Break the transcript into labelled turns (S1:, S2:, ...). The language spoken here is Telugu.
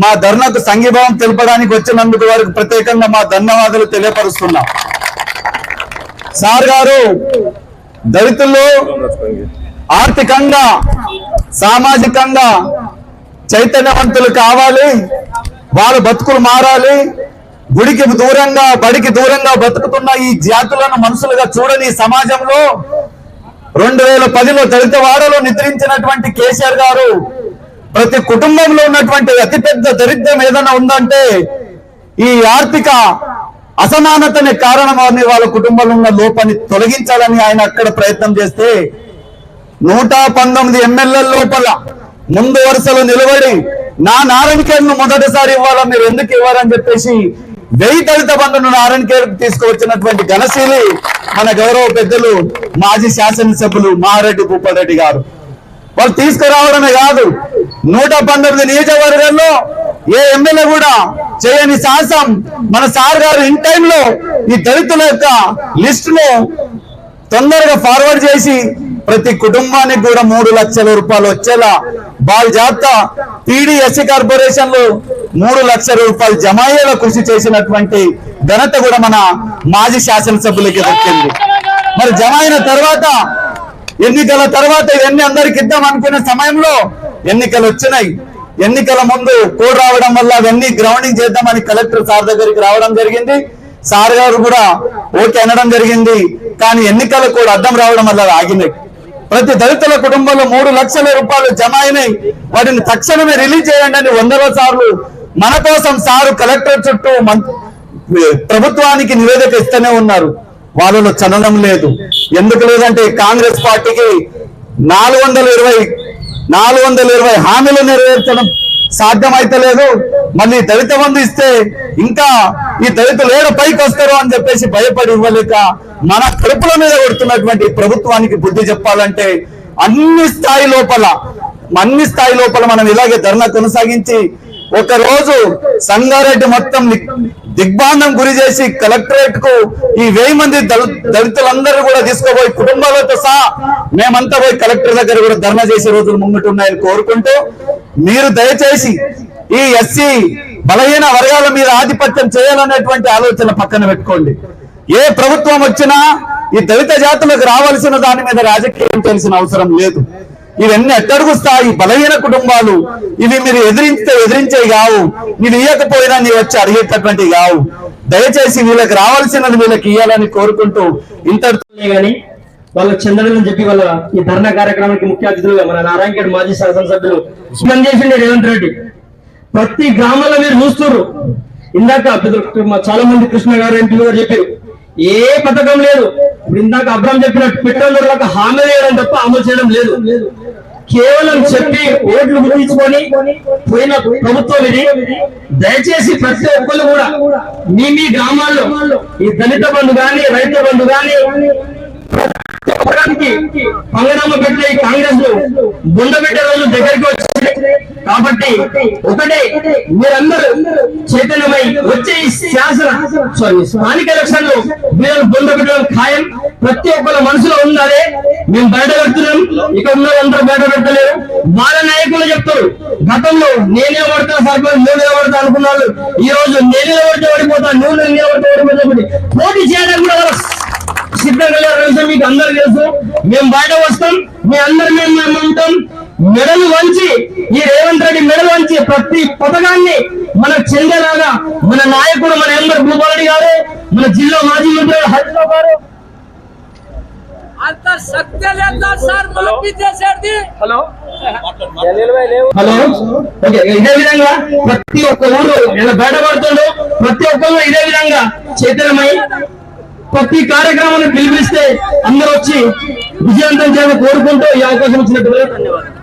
S1: మా ధర్నాకు సంఘీభావం తెలపడానికి వచ్చినందుకు వారికి ప్రత్యేకంగా మా ధన్యవాదాలు తెలియపరుస్తున్నాం. సార్ గారు దళితుల్లో ఆర్థికంగా సామాజికంగా చైతన్యవంతులు కావాలి వాళ్ళ బతుకులు మారాలి గుడికి దూరంగా బడికి దూరంగా బతుకుతున్న ఈ జాతులను మనుషులుగా చూడని సమాజంలో రెండు వేల పదిలో దళిత వాడలో నిద్రించినటువంటి కేసీఆర్ గారు ప్రతి కుటుంబంలో ఉన్నటువంటి అతిపెద్ద దరిద్రం ఏదైనా ఉందంటే ఈ ఆర్థిక అసమానతనే కారణమని వాళ్ళ కుటుంబంలో ఉన్న లోపాన్ని తొలగించాలని ఆయన అక్కడ ప్రయత్నం చేస్తే నూట పంతొమ్మిది ఎమ్మెల్యేల లోపల ముందు వరుసలో నిలబడి నా నారాయణకేర్ను మొదటిసారి ఇవ్వాలా? మీరు ఎందుకు ఇవ్వాలని చెప్పేసి వెయ్యి దళిత బంధును నారాయణకేర్ తీసుకువచ్చినటువంటి ఘనశీలి మన గౌరవ పెద్దలు మాజీ శాసనసభ్యులు మారెడ్డి భూపారెడ్డి గారు. వాళ్ళు తీసుకురావడమే కాదు నూట పంతొమ్మిది నియోజకవర్గాల్లో ఏ ఎమ్మెల్యే కూడా చేయని సాహసం మన సార్ గారు ఇన్ టైంలో ఈ దళితుల యొక్క లిస్ట్ను తొందరగా ఫార్వర్డ్ చేసి ప్రతి కుటుంబానికి కూడా మూడు లక్షల రూపాయలు వచ్చేలా వాళ్ళ జాబితా పీడీ ఎస్సీ కార్పొరేషన్లో మూడు లక్షల రూపాయలు జమ అయ్యేలా కృషి చేసినటువంటి ఘనత కూడా మన మాజీ శాసనసభ్యులకి దక్కింది. మరి జమ అయిన తర్వాత ఎన్నికల తర్వాత ఇవన్నీ అందరికి ఇద్దాం అనుకునే సమయంలో ఎన్నికలు వచ్చినాయి. ఎన్నికల ముందు కోడ్ రావడం వల్ల అవన్నీ గ్రౌండింగ్ చేద్దామని కలెక్టర్ సార్ దగ్గరికి రావడం జరిగింది. సార్ గారు కూడా ఓకే అనడం జరిగింది. కానీ ఎన్నికలు కూడా అడ్డం రావడం వల్ల ఆగినాయి ప్రతి దళితుల కుటుంబంలో మూడు లక్షల రూపాయలు జమ అయినాయి. వాటిని తక్షణమే రిలీజ్ చేయండి అని వందల సార్లు మన కోసం సారు కలెక్టర్ చుట్టూ మం- ప్రభుత్వానికి నివేదిక ఇస్తూనే ఉన్నారు. వాళ్ళలో చలనం లేదు. ఎందుకు లేదంటే కాంగ్రెస్ పార్టీకి నాలుగు వందల ఇరవై నాలుగు వందల ఇరవై హామీలు నెరవేర్చడం సాధ్యమైతలేదు. మళ్ళీ దళిత బంధు ఇస్తే ఇంకా ఈ దళితులు ఏడు పైకి వస్తారు అని చెప్పేసి భయపడి ఇవ్వలేక మన కడుపుల మీద కొడుతున్నటువంటి ప్రభుత్వానికి బుద్ధి చెప్పాలంటే అన్ని స్థాయి లోపల అన్ని స్థాయి లోపల మనం ఇలాగే ధర్నా కొనసాగించి ఒక రోజు సంగారెడ్డి మొత్తం దిగ్బాంధం గురి చేసి కలెక్టరేట్కు ఈ వెయ్యి మంది దళితులందరూ కూడా తీసుకుపోయి కుటుంబాలతో సహా మేమంతా పోయి కలెక్టర్ దగ్గర కూడా ధర్నా చేసే రోజులు ముంగటున్నాయని కోరుకుంటూ మీరు దయచేసి ఈ ఎస్సీ బలహీన వర్గాల మీద ఆధిపత్యం చేయాలనేటువంటి ఆలోచన పక్కన పెట్టుకోండి. ఏ ప్రభుత్వం వచ్చినా ఈ దళిత జాతులకు రావాల్సిన దాని మీద రాజకీయం చేయాల్సిన అవసరం లేదు. ఇవన్నీ ఎక్కడికి స్థాయి బలహీన కుటుంబాలు. ఇవి మీరు ఎదిరిస్తే ఎదిరించేవి కావు. మీరు ఇవ్వకపోయినా నీ వచ్చి అడిగేటటువంటివి కావు. దయచేసి వీళ్ళకి రావాల్సినది వీళ్ళకి ఇవ్వాలని కోరుకుంటూ ఇంత
S2: గాని వాళ్ళకి చెందడం చెప్పి వాళ్ళ ఈ ధర్నా కార్యక్రమానికి ముఖ్య అతిథులుగా మన నారాయణగఢ్ మాజీ శాసనసభ్యులు పని చేసిండే రేవంత్ రెడ్డి. ప్రతి గ్రామంలో మీరు చూస్తున్నారు ఇందాక చాలా మంది కృష్ణ గారు ఎంపీ గారు చెప్పారు. ఏ పథకం లేదు. ఇప్పుడు ఇందాక అబ్రామ్ చెప్పినట్టు పెట్రోల్ హామీ వేయడం తప్ప అమలు చేయడం లేదు. కేవలం చెప్పి ఓట్లు గుర్తించుకొని పోయిన ప్రభుత్వం ఇది. దయచేసి ప్రతి ఒక్కరు కూడా మీ మీ గ్రామాల్లో ఈ దళిత బంధు కానీ రైతు బంధు గాని చెప్పడానికి పంగనామ ఈ కాంగ్రెస్ బుండ పెట్టే రోజు దగ్గరికి వచ్చింది కాబట్టి ఒకటే మీరందరూ చైతన్యమై వచ్చే శాసన సారీ స్థానిక ఎలక్షన్లో మీరు బుండ ఖాయం. ప్రతి ఒక్కరి మనసులో ఉండాలి మేము బయట పెడుతున్నాం. ఇక్కడ ఉన్న అందరూ బయట పెట్టలేరు. వాళ్ళ నాయకులు చెప్తారు గతంలో నేనే పడతా సర్పంచ్ నువ్వు నిలబడతా అనుకున్నాడు ఈ రోజు నేను నిలబడితే ఓడిపోతా నువ్వు నిలబడితే ఓడిపోతా పోటీ చేయడానికి కూడా సిద్ధంగా మీకు అందరు తెలుసు. మేము బయట వస్తాం. మీ అందరు మేము ఉంటాం మెడలు వంచి ఈ రేవంత్ రెడ్డి మెడలు వంచి ప్రతి పథకాన్ని మనకు చెందేలాగా మన నాయకుడు మన ఎందరు భూపాలరెడ్డి గారు మన జిల్లా మాజీ మంత్రి హరిరావు గారు. హలో. ఓకే ఇదే విధంగా ప్రతి ఒక్క ఊరు ఇలా బయటపడుతుండో ప్రతి ఒక్కరు ఇదే విధంగా చైతన్యమై ప్రతి కార్యక్రమాన్ని పిలిపిస్తే అందరూ వచ్చి విజయవంతం చేయాలని కోరుకుంటూ ఈ అవకాశం ఇచ్చినట్టు ధన్యవాదాలు.